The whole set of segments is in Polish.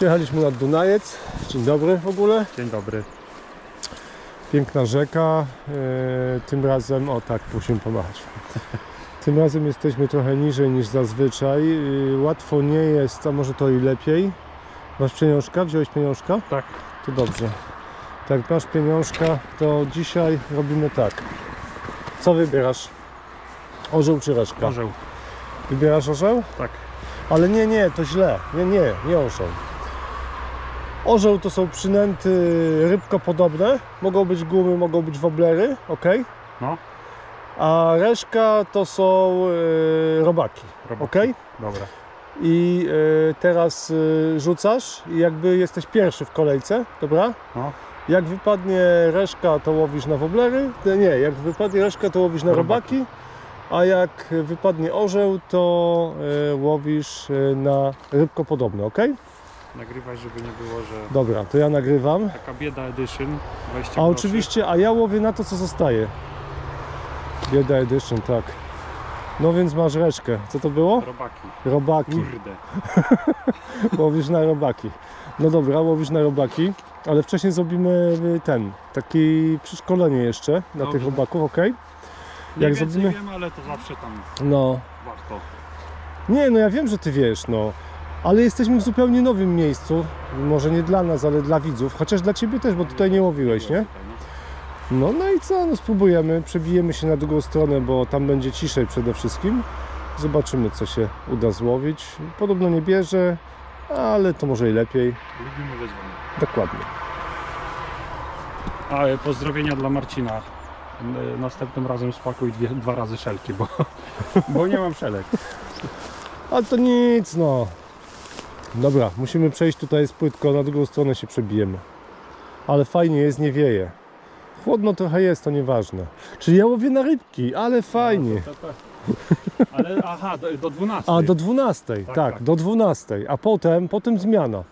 Przyjechaliśmy nad Dunajec. Dzień dobry w ogóle. Dzień dobry. Piękna rzeka. E, tym razem, o tak, musimy pomachać. Tym razem jesteśmy trochę niżej niż zazwyczaj. E, łatwo nie jest, a może to i lepiej. Masz pieniążka? Wziąłeś pieniążka? Tak. To dobrze. Tak, masz pieniążka, to dzisiaj robimy tak. Co wybierasz? Orzeł czy reszka? Orzeł. Wybierasz orzeł? Tak. Ale nie, nie, to źle. Nie, nie, nie orzeł. Orzeł to są przynęty rybkopodobne. Mogą być gumy, mogą być woblery, ok? No. A reszka to są e, robaki, Robaki. ok? Dobra. I e, teraz e, rzucasz i jakby jesteś pierwszy w kolejce, dobra? No. Jak wypadnie reszka, to łowisz na woblery. Nie, jak wypadnie reszka, to łowisz na Robaki. robaki. A jak wypadnie orzeł, to łowisz na rybkopodobne, ok? Nagrywaj, żeby nie było, że Dobra, to ja nagrywam. taka bieda edition 20 A groszy. oczywiście, a ja łowię na to, co zostaje. Bieda Edition, tak. No więc masz reszkę. Co to było? Robaki. Robaki. Kurde. Łowisz na robaki. No dobra, łowisz na robaki, ale wcześniej zrobimy ten, taki przeszkolenie jeszcze na Dobrze. tych robaków, ok? Nie Jak więcej zrobimy- wiem, ale to zawsze tam No. warto. Nie, no ja wiem, że ty wiesz, no. Ale jesteśmy w zupełnie nowym miejscu. Może nie dla nas, ale dla widzów. Chociaż dla ciebie też, bo tutaj nie łowiłeś, nie? No. No, i co? No spróbujemy. Przebijemy się na drugą stronę, bo tam będzie ciszej przede wszystkim. Zobaczymy, co się uda złowić. Podobno nie bierze, ale to może i lepiej. Lubimy wyzwania. Dokładnie. A e, pozdrowienia dla Marcina. E, Następnym razem spakuj dwie, dwa razy szelki, bo, bo nie mam szelek. Ale to nic, no. Dobra, musimy przejść tutaj z płytko, na drugą stronę się przebijemy. Ale fajnie jest, nie wieje. Chłodno trochę jest, to nieważne. Czyli ja łowię na rybki, ale fajnie. To, to, to. Ale aha, do, do 12. A do 12, tak, tak. do 12. A potem, potem zmiana.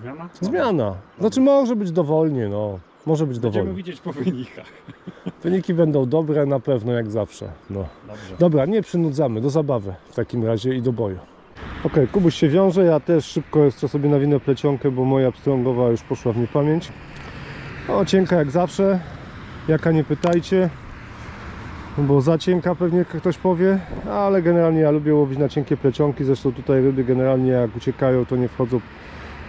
Zmiana? Zmiana. Znaczy może być dowolnie, no. Może być Będziemy dowolnie. widzieć po wynikach. Wyniki będą dobre na pewno, jak zawsze. No. Dobrze. Dobra, nie przynudzamy, do zabawy w takim razie i do boju. Ok, Kubuś się wiąże, ja też szybko jeszcze sobie nawinę plecionkę, bo moja pstrągowa już poszła w niepamięć. O, cienka jak zawsze, jaka nie pytajcie, bo za cienka pewnie ktoś powie, ale generalnie ja lubię łowić na cienkie plecionki, zresztą tutaj ryby generalnie jak uciekają to nie wchodzą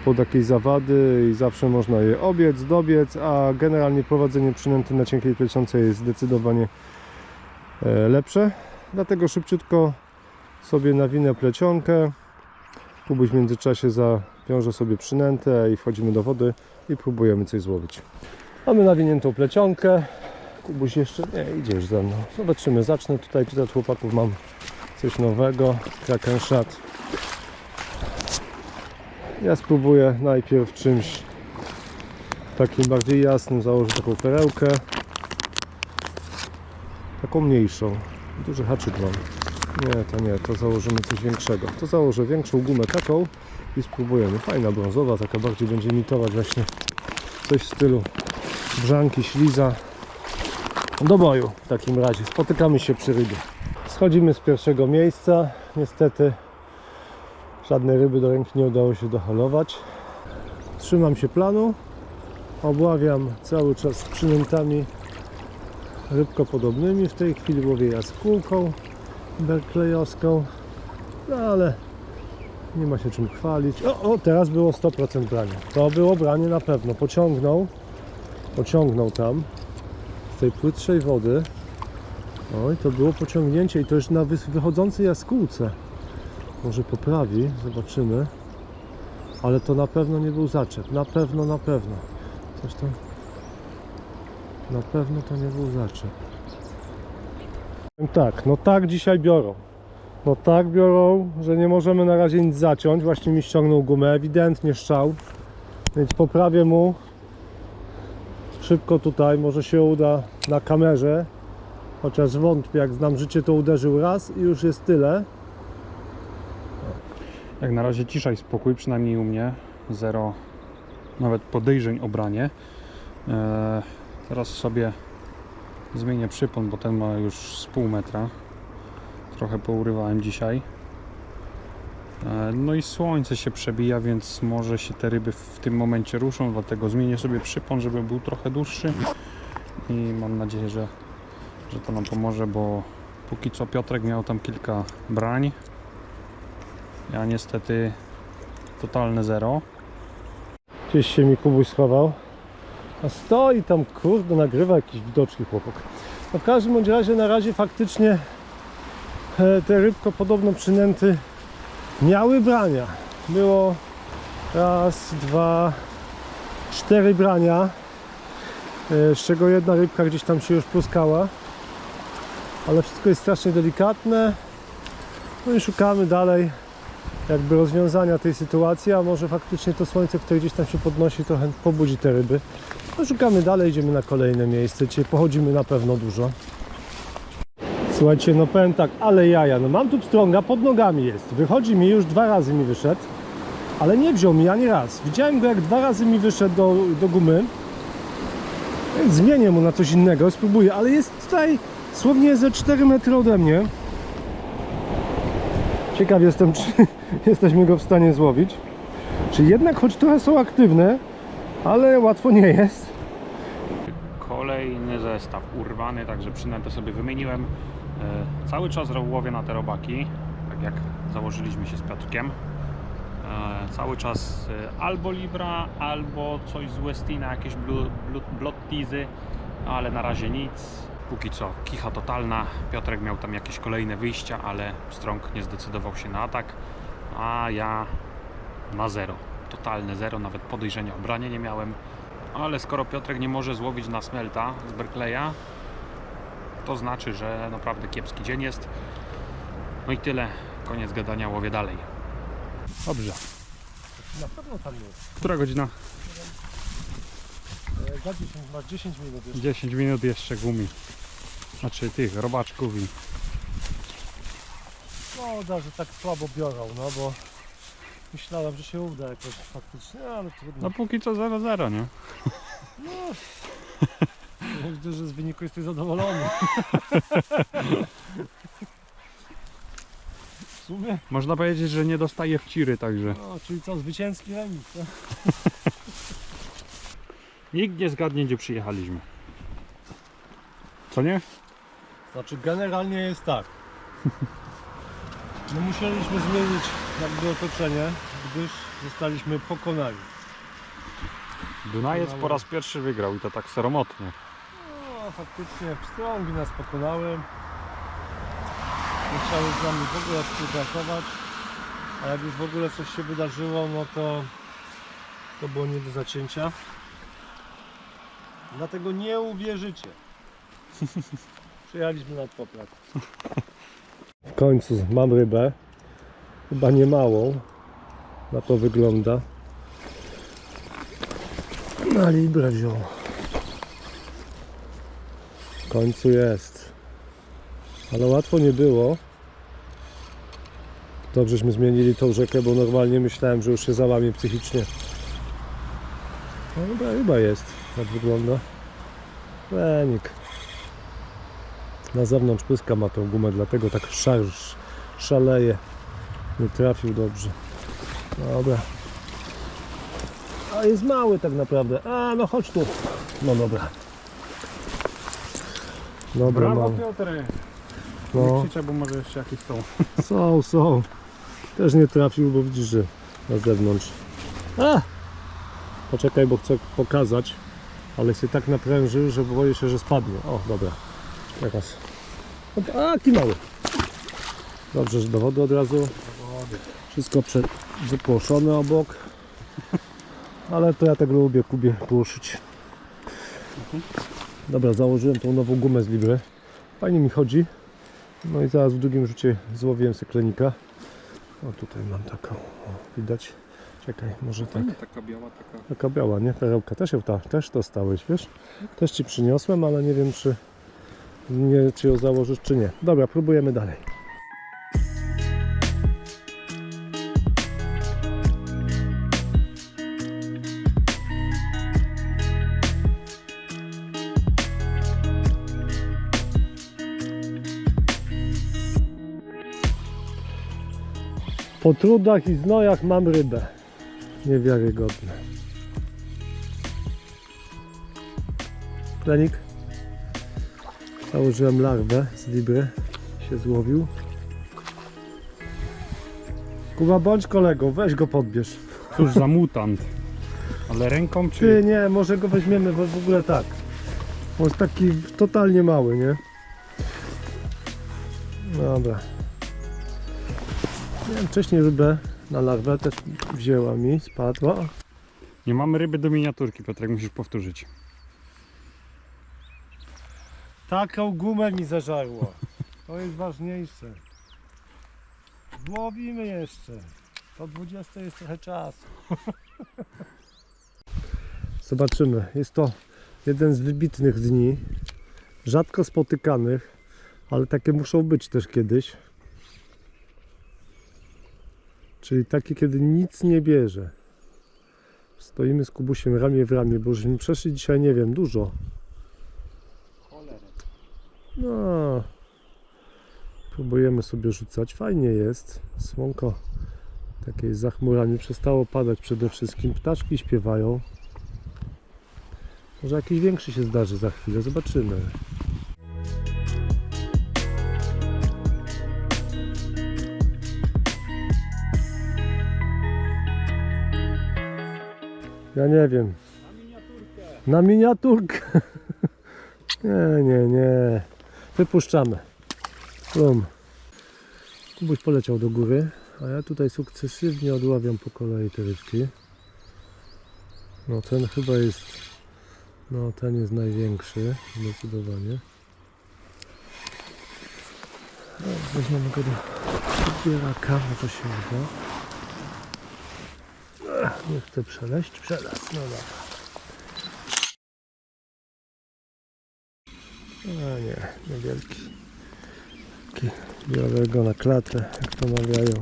pod jakieś zawady i zawsze można je obiec, dobiec, a generalnie prowadzenie przynęty na cienkiej plecionce jest zdecydowanie e, lepsze. Dlatego szybciutko sobie nawinę plecionkę. Kubuś w międzyczasie zawiąże sobie przynętę i wchodzimy do wody i próbujemy coś złowić. Mamy nawiniętą plecionkę. Kubuś jeszcze nie idzie już ze mną. Zobaczymy. Zacznę tutaj, od chłopaków mam coś nowego. Kraken Shot. Ja spróbuję najpierw czymś takim bardziej jasnym założyć taką perełkę. Taką mniejszą. Duży haczyk mam. Nie, to nie, to założymy coś większego. To założę większą gumę taką i spróbujemy. Fajna brązowa, taka bardziej będzie imitować właśnie coś w stylu brzanki, śliza. Do boju w takim razie. Spotykamy się przy rybie. Schodzimy z pierwszego miejsca. Niestety żadnej ryby do ręki nie udało się doholować. Trzymam się planu. Obławiam cały czas przynętami rybkopodobnymi. W tej chwili łowię jaskółką berklejowską, no ale nie ma się czym chwalić. O, o, teraz było 100% brania. To było branie na pewno. Pociągnął, pociągnął tam z tej płytszej wody. Oj, to było pociągnięcie i to już na wychodzącej jaskółce. Może poprawi, zobaczymy. Ale to na pewno nie był zaczep. Na pewno, na pewno. Coś tam. Na pewno to nie był zaczep. Tak, no tak dzisiaj biorą. No tak biorą, że nie możemy na razie nic zaciąć. Właśnie mi ściągnął gumę, ewidentnie szczał. Więc poprawię mu szybko tutaj. Może się uda na kamerze. Chociaż wątpię, jak znam życie, to uderzył raz i już jest tyle. Jak na razie cisza i spokój, przynajmniej u mnie. Zero nawet podejrzeń o branie. Eee, teraz sobie zmienię przypon, bo ten ma już z pół metra. Trochę pourywałem dzisiaj. E, No i słońce się przebija, więc może się te ryby w tym momencie ruszą, dlatego zmienię sobie przypon, żeby był trochę dłuższy i mam nadzieję, że, że to nam pomoże, bo póki co Piotrek miał tam kilka brań. Ja niestety totalne zero. Gdzieś się mi Kubuś schował. A stoi tam, kurde, nagrywa jakiś widoczny chłopak. No w każdym bądź razie na razie faktycznie e, te rybko podobno przynęty miały brania. Było raz, dwa, cztery brania, e, z czego jedna rybka gdzieś tam się już pluskała. Ale wszystko jest strasznie delikatne. No i szukamy dalej jakby rozwiązania tej sytuacji, a może faktycznie to słońce, które gdzieś tam się podnosi, trochę pobudzi te ryby. Szukamy dalej, idziemy na kolejne miejsce. Dzisiaj pochodzimy na pewno dużo. Słuchajcie, no powiem tak, ale jaja, no mam tu pstrąga, pod nogami jest. Wychodzi mi, już dwa razy mi wyszedł, ale nie wziął mi ani raz. Widziałem go, jak dwa razy mi wyszedł do, do gumy. Więc Zmienię mu na coś innego, spróbuję, ale jest tutaj słownie ze 4 metry ode mnie. Ciekaw jestem, czy jesteśmy go w stanie złowić. Czy jednak choć trochę są aktywne, ale łatwo nie jest. Kolejny zestaw urwany, także przynętę sobie wymieniłem. E, Cały czas łowię na te robaki, tak jak założyliśmy się z Piotrkiem. E, Cały czas e, albo Libra, albo coś z Westina, jakieś Blood Teasy, ale na razie nic. Póki co kicha totalna. Piotrek miał tam jakieś kolejne wyjścia, ale Strąg nie zdecydował się na atak, a ja na zero. Totalne zero, nawet podejrzenia o branie nie miałem. Ale skoro Piotrek nie może złowić na smelta z Berkleya, to znaczy, że naprawdę kiepski dzień jest. No i tyle. Koniec gadania, łowię dalej. Dobrze. Na pewno tam jest. Która godzina? Za 10, masz 10 minut jeszcze. 10 minut jeszcze gumi. Znaczy tych robaczków i Szkoda, że tak słabo biorą, no bo myślałem, że się uda jakoś faktycznie, ale trudno. no póki co 0-0, nie? Widzę, że z wyniku jesteś zadowolony. w sumie, Można powiedzieć, że nie dostaje wciry, także no, czyli co, zwycięski remis, no? nikt nie zgadnie, gdzie przyjechaliśmy. Co nie? Znaczy generalnie jest tak. No musieliśmy zmienić jakby otoczenie, gdyż zostaliśmy pokonani. Dunajec po raz pierwszy wygrał i to tak seromotnie. No faktycznie pstrągi nas pokonały. Nie chciały z nami w ogóle współpracować. A jak już w ogóle coś się wydarzyło, no to to było nie do zacięcia. Dlatego nie uwierzycie. Przyjechaliśmy nad poplak. Końcu mam rybę. Chyba nie małą. Na to wygląda. Na librę wziął. W końcu jest. Ale łatwo nie było. Dobrześmy zmienili tą rzekę, bo normalnie myślałem, że już się załamie psychicznie. No chyba, chyba jest. Tak wygląda. Lenik. Na zewnątrz pyska ma tą gumę, dlatego tak szar, szaleje. Nie trafił dobrze. Dobra. A jest mały tak naprawdę. A no chodź tu. No dobra. Dobra, mam. Piotr! No. Nie krzyczę, bo może jeszcze jakieś są. Są, są. Też nie trafił, bo widzisz, że na zewnątrz. A! Poczekaj, bo chcę pokazać, ale się tak naprężył, że boję się, że spadnie. O, dobra. Teraz. A, mały. Dobrze, że do wody od razu. Wszystko prze... wypłoszone obok. Ale to ja tak lubię Kubie płoszyć. Dobra, założyłem tą nową gumę z Libry. Fajnie mi chodzi. No i zaraz w drugim rzucie złowiłem seklenika. O tutaj mam taką, o, widać. Czekaj, może tak. Taka biała, taka... Taka biała, nie? Perełka też ją ta, też dostałeś, wiesz? Też ci przyniosłem, ale nie wiem czy nie, czy ją założysz czy nie. Dobra, próbujemy dalej. Po trudach i znojach mam rybę. Niewiarygodne. Klenik. Założyłem larwę z libry. Się złowił. Kuba, bądź kolegą, weź go podbierz. Cóż za mutant. Ale ręką Ty czy... nie, może go weźmiemy, bo w ogóle tak. On jest taki totalnie mały, nie? Dobra. Miałem wcześniej rybę na larwę, też wzięła mi, spadła. Nie mamy ryby do miniaturki, Piotrek, musisz powtórzyć. Taką gumę mi zażarło. To jest ważniejsze. Złowimy jeszcze. Do 20 jest trochę czasu. Zobaczymy. Jest to jeden z wybitnych dni. Rzadko spotykanych, ale takie muszą być też kiedyś. Czyli takie, kiedy nic nie bierze. Stoimy z Kubusiem ramię w ramię, bo żeśmy przeszli dzisiaj, nie wiem, dużo. No. Próbujemy sobie rzucać. Fajnie jest. Słonko takie jest za chmurami. Przestało padać przede wszystkim. Ptaszki śpiewają. Może jakiś większy się zdarzy za chwilę. Zobaczymy. Ja nie wiem. Na miniaturkę. Nie, nie, nie. Wypuszczamy. Bum. Kubuś poleciał do góry, a ja tutaj sukcesywnie odławiam po kolei te rybki. No ten chyba jest, no ten jest największy, zdecydowanie. No, weźmiemy go do zbieraka, no to się uda. Nie chcę przeleść, przelaz, no dobra. A nie, niewielki. Taki biorę go na klatę, jak to mawiają.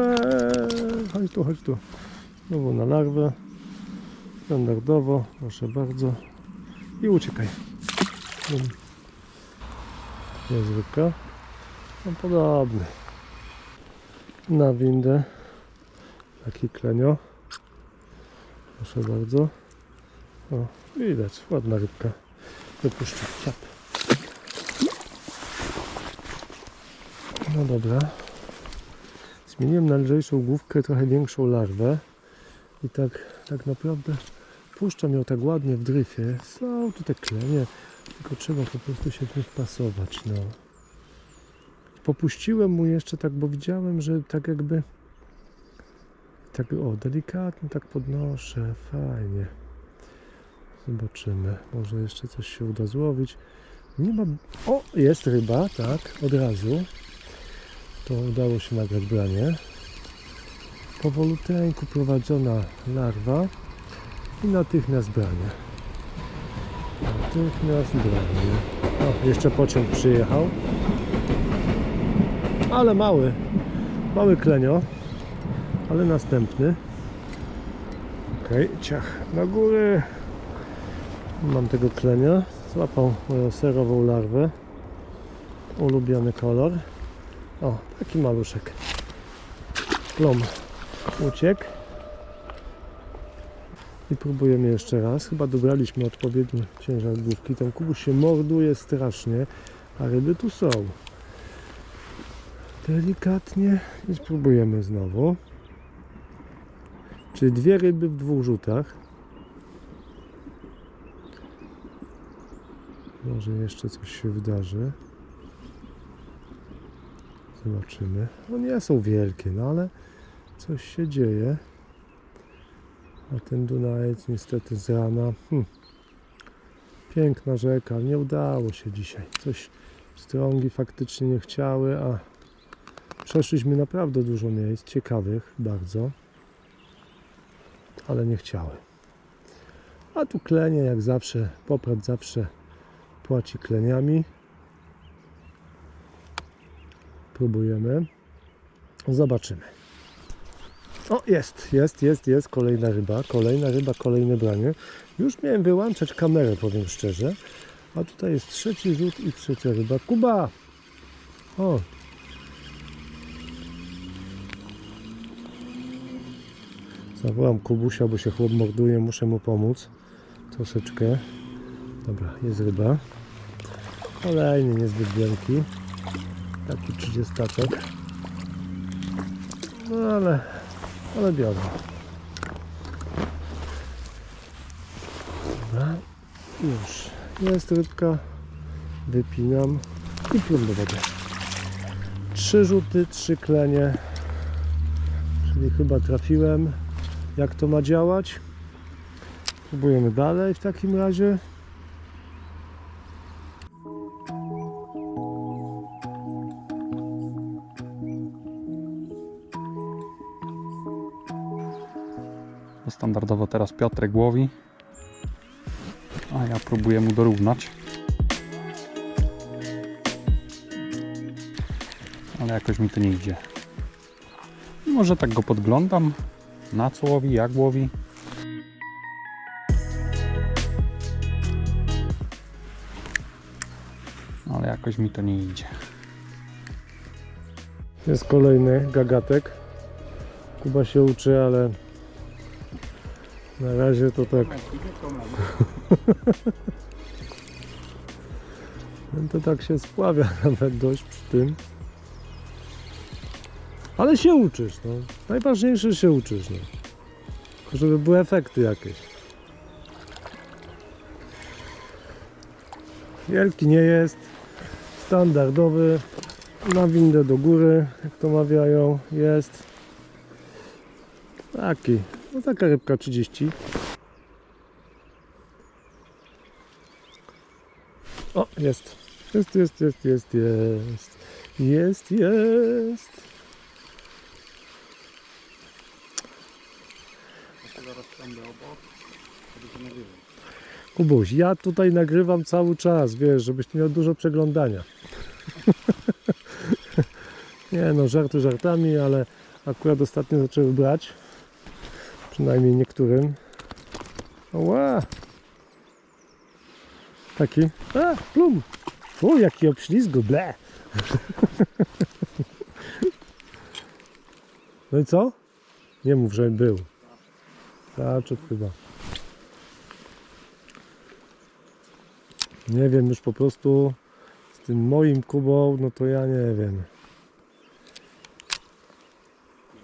Eee, chodź tu, chodź tu. Znowu na larwę. Standardowo, proszę bardzo. I uciekaj. Bum. Niezwykle. No podobny. Na windę. Taki klenio. Proszę bardzo. O, widać, ładna rybka. Wypuszczę. Ciap. No dobra. Zmieniłem na lżejszą główkę, trochę większą larwę. I tak, tak naprawdę puszczam ją tak ładnie w dryfie. Są tu te klenie, tylko trzeba po prostu się w nich pasować. No. Popuściłem mu jeszcze tak, bo widziałem, że tak jakby tak o, delikatnie tak podnoszę, fajnie. Zobaczymy, może jeszcze coś się uda złowić. Nie ma... O, jest ryba, tak, od razu. To udało się nagrać branie. Powoluteńku prowadzona larwa i natychmiast branie. Natychmiast branie. O, jeszcze pociąg przyjechał. Ale mały. Mały klenio. Ale następny. Okej, ciach na górę. Mam tego klenia. Złapał moją serową larwę. Ulubiony kolor. O, taki maluszek. Plom uciekł. I próbujemy jeszcze raz. Chyba dobraliśmy odpowiedni ciężar główki. Tam kubuś się morduje strasznie, a ryby tu są. Delikatnie i spróbujemy znowu. Czyli dwie ryby w dwóch rzutach. Może jeszcze coś się wydarzy. Zobaczymy. No nie są wielkie, no ale coś się dzieje. A ten Dunajec niestety z rana. Hm. Piękna rzeka, nie udało się dzisiaj. Coś strągi faktycznie nie chciały, a przeszliśmy naprawdę dużo miejsc, ciekawych bardzo, ale nie chciały. A tu klenie jak zawsze, poprat zawsze płaci kleniami. Próbujemy. Zobaczymy. O, jest, jest, jest, jest kolejna ryba, kolejna ryba, kolejne branie. Już miałem wyłączać kamerę, powiem szczerze. A tutaj jest trzeci rzut i trzecia ryba. Kuba! O! Zawołam Kubusia, bo się chłop morduje, muszę mu pomóc. Troszeczkę. Dobra, jest ryba. Kolejny niezbyt wielki. Taki 30 No ale, ale biorę. Dobra, już. Jest rybka. Wypinam i plum do wody. Trzy rzuty, trzy klenie. Czyli chyba trafiłem. Jak to ma działać? Próbujemy dalej w takim razie. Standardowo teraz Piotrek łowi, a ja próbuję mu dorównać. Ale jakoś mi to nie idzie. Może tak go podglądam, na co łowi, jak łowi. Ale jakoś mi to nie idzie. Jest kolejny gagatek. Kuba się uczy, ale na razie to tak. No to tak się spławia nawet dość przy tym. Ale się uczysz, no. Najważniejsze się uczysz, no. Żeby były efekty jakieś. Wielki nie jest. Standardowy. Na windę do góry, jak to mawiają, jest. Taki. No taka rybka 30. O, jest. Jest, jest, jest, jest, jest. Jest, jest. Kubuś, ja tutaj nagrywam cały czas, wiesz, żebyś miał dużo przeglądania. Nie no, żarty żartami, ale akurat ostatnio zaczęły brać. Przynajmniej niektórym. Ła! Taki. A, plum! O, jaki obślizgu, ble! No i co? Nie mów, że był. Raczej chyba. Nie wiem, już po prostu z tym moim Kubą, no to ja nie wiem.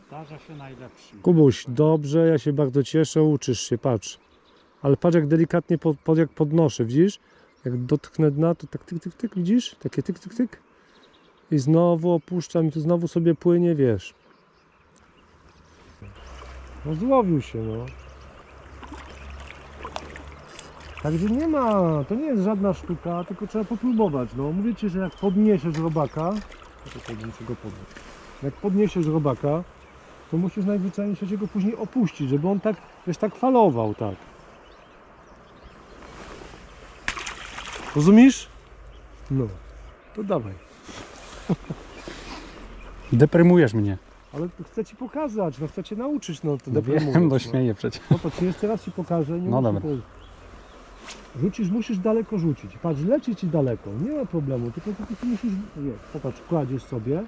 Zdarza się najlepszym. Kubuś, dobrze, ja się bardzo cieszę, uczysz się, patrz. Ale patrz jak delikatnie pod, pod, jak podnoszę, widzisz? Jak dotknę dna, to tak tyk, tyk, tyk, widzisz? Takie tyk, tyk, tyk. I znowu opuszczam i to znowu sobie płynie, wiesz. No złowił się, no. Także nie ma, to nie jest żadna sztuka, tylko trzeba popróbować, no. Mówię Ci, że jak podniesiesz robaka, go podnieść. Jak podniesiesz robaka, to musisz najzwyczajniej w świecie go później opuścić, żeby on tak, wiesz, tak falował, tak. Rozumiesz? No, to dawaj. Deprymujesz mnie. Ale chcę Ci pokazać, no chcę Cię nauczyć, no to No deprymujesz, wiem, no no. śmieję przecież. Popatrz, jeszcze raz Ci pokażę. Nie No dobra. powiedzieć. Rzucisz, musisz daleko rzucić. Patrz, leci Ci daleko, nie ma problemu, tylko ty, musisz, wiesz, popatrz, kładziesz sobie,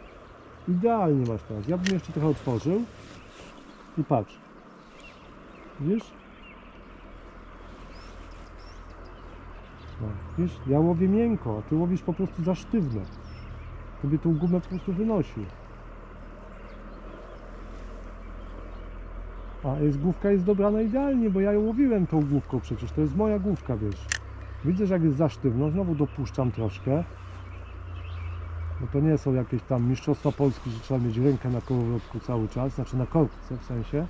idealnie masz teraz. Ja bym jeszcze trochę otworzył i patrz. Widzisz? Wiesz, ja łowię miękko, a Ty łowisz po prostu za sztywno. Tobie tą gumę po prostu wynosi. A jest, główka jest dobrana idealnie, bo ja ją łowiłem tą główką przecież. To jest moja główka, wiesz. Widzę, że jak jest za sztywno, znowu dopuszczam troszkę. Bo to nie są jakieś tam mistrzostwa Polski, że trzeba mieć rękę na kołowrotku cały czas, znaczy na korbce w sensie.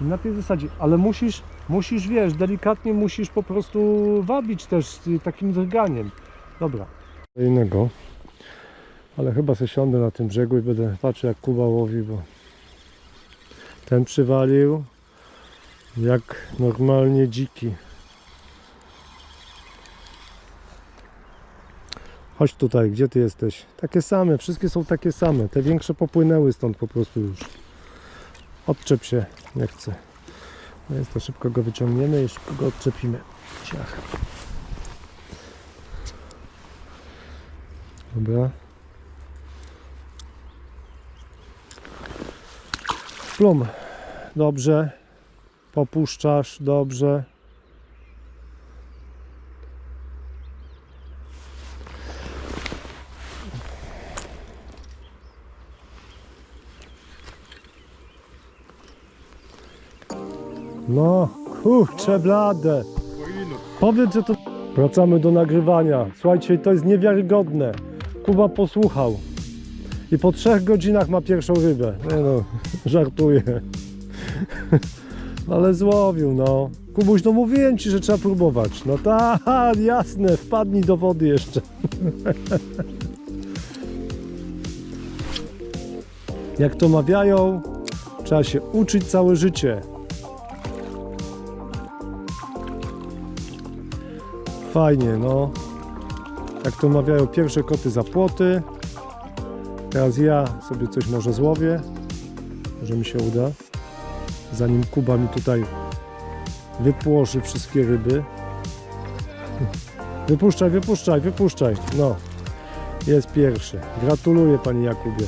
Na tej zasadzie, ale musisz, musisz, wiesz, delikatnie musisz po prostu wabić też takim drganiem. Dobra. Innego. Ale chyba se siądę na tym brzegu i będę patrzył jak Kuba łowi, bo ten przywalił jak normalnie dziki. Chodź tutaj, gdzie ty jesteś? Takie same, wszystkie są takie same. Te większe popłynęły stąd po prostu już. Odczep się, nie chcę. Więc to szybko go wyciągniemy i szybko go odczepimy. Ciach. Dobra. Plum. Dobrze. Popuszczasz, dobrze. No, kurczę blade. Powiedz, że to... Wracamy do nagrywania. Słuchajcie, to jest niewiarygodne. Kuba posłuchał. I po trzech godzinach ma pierwszą rybę. Nie no, żartuję. Ale złowił, no. Kubuś, no mówiłem ci, że trzeba próbować. No tak, jasne, wpadnij do wody jeszcze. Jak to mawiają, trzeba się uczyć całe życie. Fajnie, no. Jak to mawiają, pierwsze koty za płoty. Teraz ja sobie coś może złowię. Może mi się uda. Zanim Kuba mi tutaj wypłoszy wszystkie ryby. Wypuszczaj, wypuszczaj, wypuszczaj. No. Jest pierwszy. Gratuluję Panie Jakubie.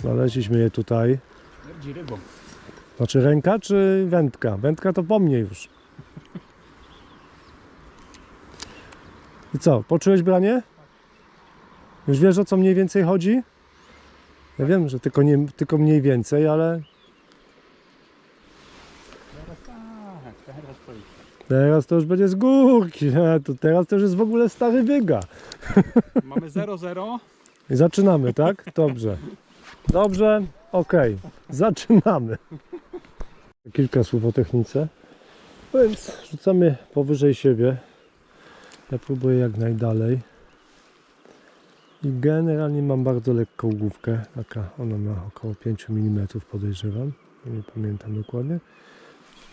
Znaleźliśmy je tutaj. Śmierdzi rybą. Znaczy ręka czy wędka? Wędka to po mnie już. I co, poczułeś branie? Już wiesz o co mniej więcej chodzi? Ja wiem, że tylko, nie, tylko mniej więcej, ale Teraz tak, teraz to już. teraz to już będzie z górki. To teraz to już jest w ogóle stary wyga. Mamy 0-0. I zaczynamy, tak? Dobrze. Dobrze, okej. Zaczynamy. Kilka słów o technice. Więc rzucamy powyżej siebie. Ja próbuję jak najdalej. I generalnie mam bardzo lekką główkę. Taka, ona ma około 5 mm podejrzewam. Nie pamiętam dokładnie.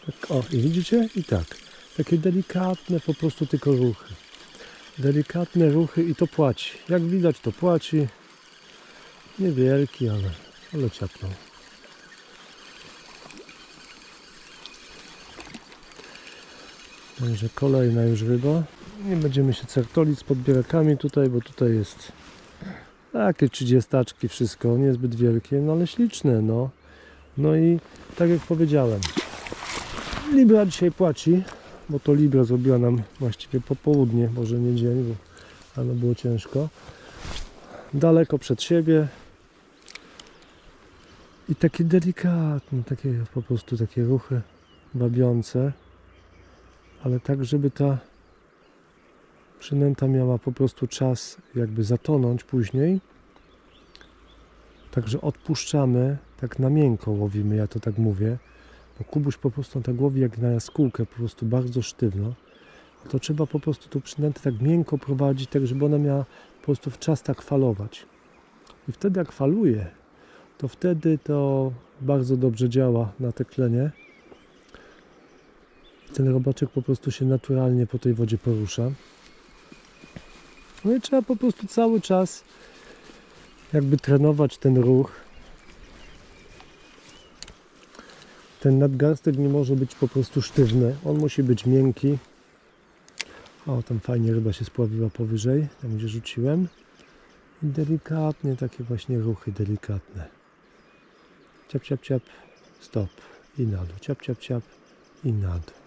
Tak, o, i widzicie? I tak. Takie delikatne po prostu tylko ruchy. Delikatne ruchy i to płaci. Jak widać to płaci. Niewielki, ale, ale ciapnął. Także kolejna już ryba. Nie będziemy się certolić z podbierakami tutaj, bo tutaj jest takie trzydziestaczki, wszystko niezbyt wielkie, no ale śliczne, no. No i tak jak powiedziałem, Libra dzisiaj płaci, bo to Libra zrobiła nam właściwie popołudnie, może nie dzień, bo rano było ciężko. Daleko przed siebie. I takie delikatne, takie po prostu takie ruchy wabiące, ale tak, żeby ta przynęta miała po prostu czas jakby zatonąć później. Także odpuszczamy, tak na miękko łowimy, ja to tak mówię. Bo Kubuś po prostu tak łowi jak na jaskółkę, po prostu bardzo sztywno. To trzeba po prostu tą przynętę tak miękko prowadzić, tak żeby ona miała po prostu w czas tak falować. I wtedy jak faluje, to wtedy to bardzo dobrze działa na te klenie. Ten robaczek po prostu się naturalnie po tej wodzie porusza. No i trzeba po prostu cały czas jakby trenować ten ruch. Ten nadgarstek nie może być po prostu sztywny. On musi być miękki. O, tam fajnie ryba się spławiła powyżej, tam gdzie rzuciłem. I delikatnie, takie właśnie ruchy delikatne. Ciap, ciap, ciap, stop i na dół. Ciap, ciap, ciap i na dół.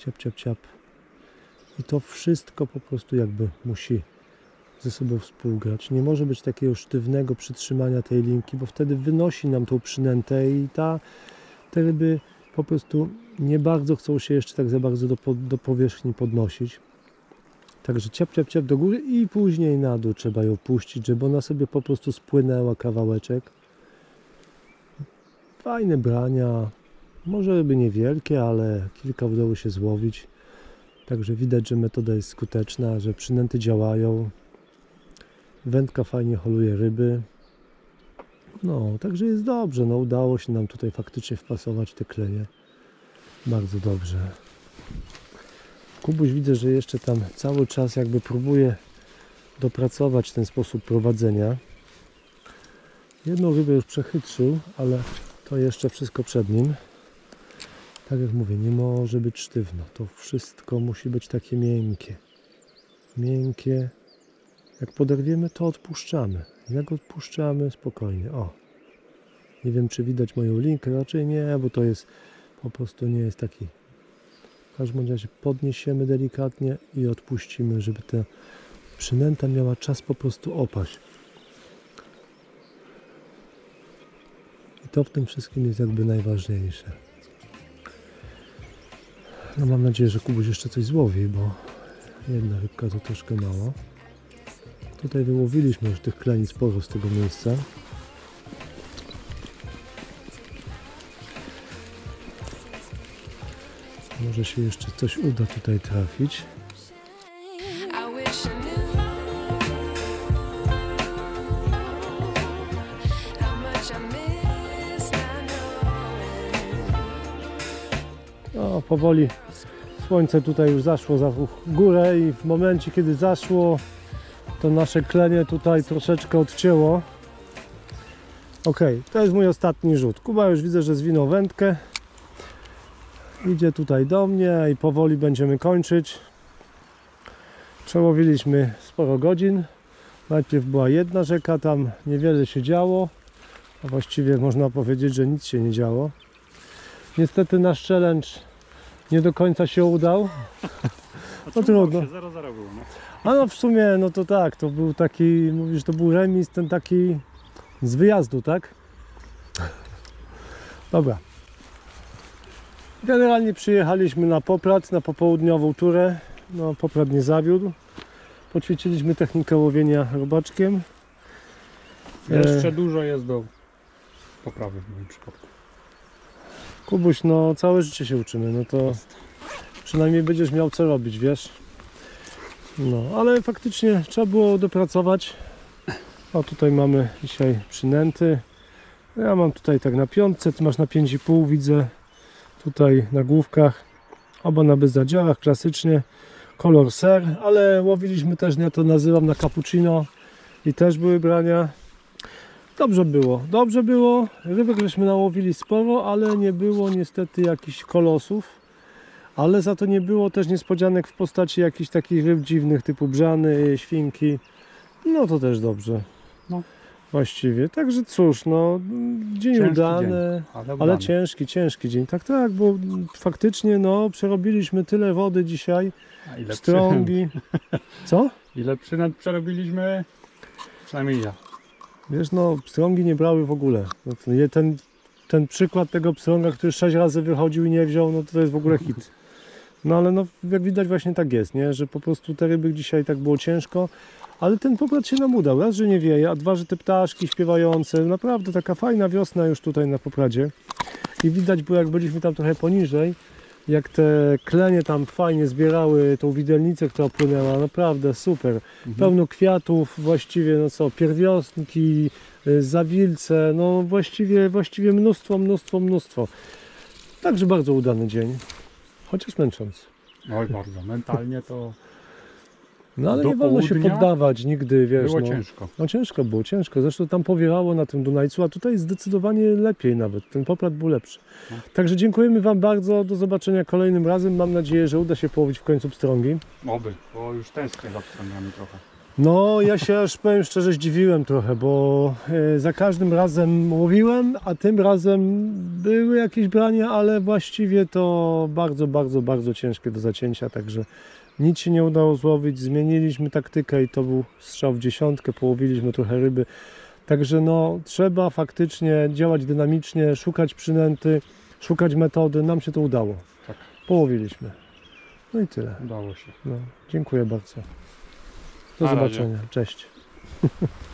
Ciap, ciap, ciap. I to wszystko po prostu jakby musi ze sobą współgrać. Nie może być takiego sztywnego przytrzymania tej linki, bo wtedy wynosi nam tą przynętę i ta, te ryby po prostu nie bardzo chcą się jeszcze tak za bardzo do, do powierzchni podnosić. Także ciap, ciap, ciap do góry i później na dół trzeba ją puścić, żeby ona sobie po prostu spłynęła kawałeczek. Fajne brania, może ryby niewielkie, ale kilka udało się złowić. Także widać, że metoda jest skuteczna, że przynęty działają. Wędka fajnie holuje ryby. No, także jest dobrze. No, udało się nam tutaj faktycznie wpasować te klenie. Bardzo dobrze. Kubuś widzę, że jeszcze tam cały czas jakby próbuje dopracować ten sposób prowadzenia. Jedną rybę już przechytrzył, ale to jeszcze wszystko przed nim. Tak jak mówię, nie może być sztywno. To wszystko musi być takie miękkie. Miękkie. Jak poderwiemy, to odpuszczamy. Jak odpuszczamy, spokojnie. O. Nie wiem, czy widać moją linkę. Raczej nie, bo to jest po prostu nie jest taki. W każdym razie podniesiemy delikatnie i odpuścimy, żeby ta przynęta miała czas po prostu opaść. I to w tym wszystkim jest jakby najważniejsze. No mam nadzieję, że Kubuś jeszcze coś złowi, bo jedna rybka to troszkę mało. Tutaj wyłowiliśmy już tych kleni sporo z tego miejsca. Może się jeszcze coś uda tutaj trafić. Powoli słońce tutaj już zaszło za górę i w momencie kiedy zaszło to nasze klenie tutaj troszeczkę odcięło. Ok, to jest mój ostatni rzut. Kuba już widzę, że zwinął wędkę. Idzie tutaj do mnie i powoli będziemy kończyć. Przełowiliśmy sporo godzin. Najpierw była jedna rzeka, tam niewiele się działo. A właściwie można powiedzieć, że nic się nie działo. Niestety nasz challenge nie do końca się udał. No trudno. 0-0 było, no. A no w sumie, no to tak, to był taki, mówisz, to był remis, ten taki z wyjazdu, tak? Dobra. Generalnie przyjechaliśmy na Poprad, na popołudniową turę. No, Poprad nie zawiódł. Poćwiczyliśmy technikę łowienia robaczkiem. Jeszcze dużo jest do poprawy w moim przypadku. Kubuś, no całe życie się uczymy, no to przynajmniej będziesz miał co robić, wiesz? No, ale faktycznie trzeba było dopracować. O, tutaj mamy dzisiaj przynęty. Ja mam tutaj tak na piątce, ty masz na 5,5 widzę. Tutaj na główkach. Oba na bezzadziałach, klasycznie. Kolor ser, ale łowiliśmy też, ja to nazywam na cappuccino. I też były brania. Dobrze było, dobrze było. Rybek żeśmy nałowili sporo, ale nie było niestety jakichś kolosów. Ale za to nie było też niespodzianek w postaci jakichś takich ryb dziwnych typu brzany, świnki. No to też dobrze. No. Właściwie. Także cóż, no dzień Ciężki udany. dzień, ale, Ale udany. ciężki, ciężki dzień. Tak, tak, bo faktycznie no przerobiliśmy tyle wody dzisiaj. A ile Strągi. Co? Ile przynęt przerobiliśmy? Przynajmniej ja. Wiesz, no pstrągi nie brały w ogóle. No, ten, ten przykład tego pstrąga, który sześć razy wychodził i nie wziął, no to, jest w ogóle hit. No ale no, jak widać właśnie tak jest, nie? Że po prostu te ryby dzisiaj tak było ciężko, ale ten poplot się nam udał. Raz, że nie wieje, a dwa, że te ptaszki śpiewające. Naprawdę taka fajna wiosna już tutaj na popradzie. I widać było, jak byliśmy tam trochę poniżej, jak te klenie tam fajnie zbierały tą widelnicę, która płynęła. Naprawdę super. Pełno kwiatów, właściwie, no co, pierwiosnki, y, zawilce, no właściwie, właściwie mnóstwo, mnóstwo, mnóstwo. Także bardzo udany dzień, chociaż męczący. Oj, bardzo. Mentalnie to No ale Do nie wolno się południa poddawać nigdy, wiesz. było no. ciężko. No ciężko było, ciężko. Zresztą tam powierało na tym Dunajcu, a tutaj zdecydowanie lepiej nawet. Ten poplat był lepszy. No. Także dziękujemy Wam bardzo. Do zobaczenia kolejnym razem. Mam nadzieję, że uda się połowić w końcu pstrągi. Oby, bo już tęsknię za pstrągami trochę. No, ja się aż powiem szczerze zdziwiłem trochę, bo e, za każdym razem łowiłem, a tym razem były jakieś brania, ale właściwie to bardzo, bardzo, bardzo ciężkie do zacięcia, także nic się nie udało złowić. Zmieniliśmy taktykę i to był strzał w dziesiątkę, połowiliśmy trochę ryby. Także no, trzeba faktycznie działać dynamicznie, szukać przynęty, szukać metody. Nam się to udało. Tak. Połowiliśmy. No i tyle. Udało się. No, dziękuję bardzo. Do Na razie. zobaczenia. Cześć.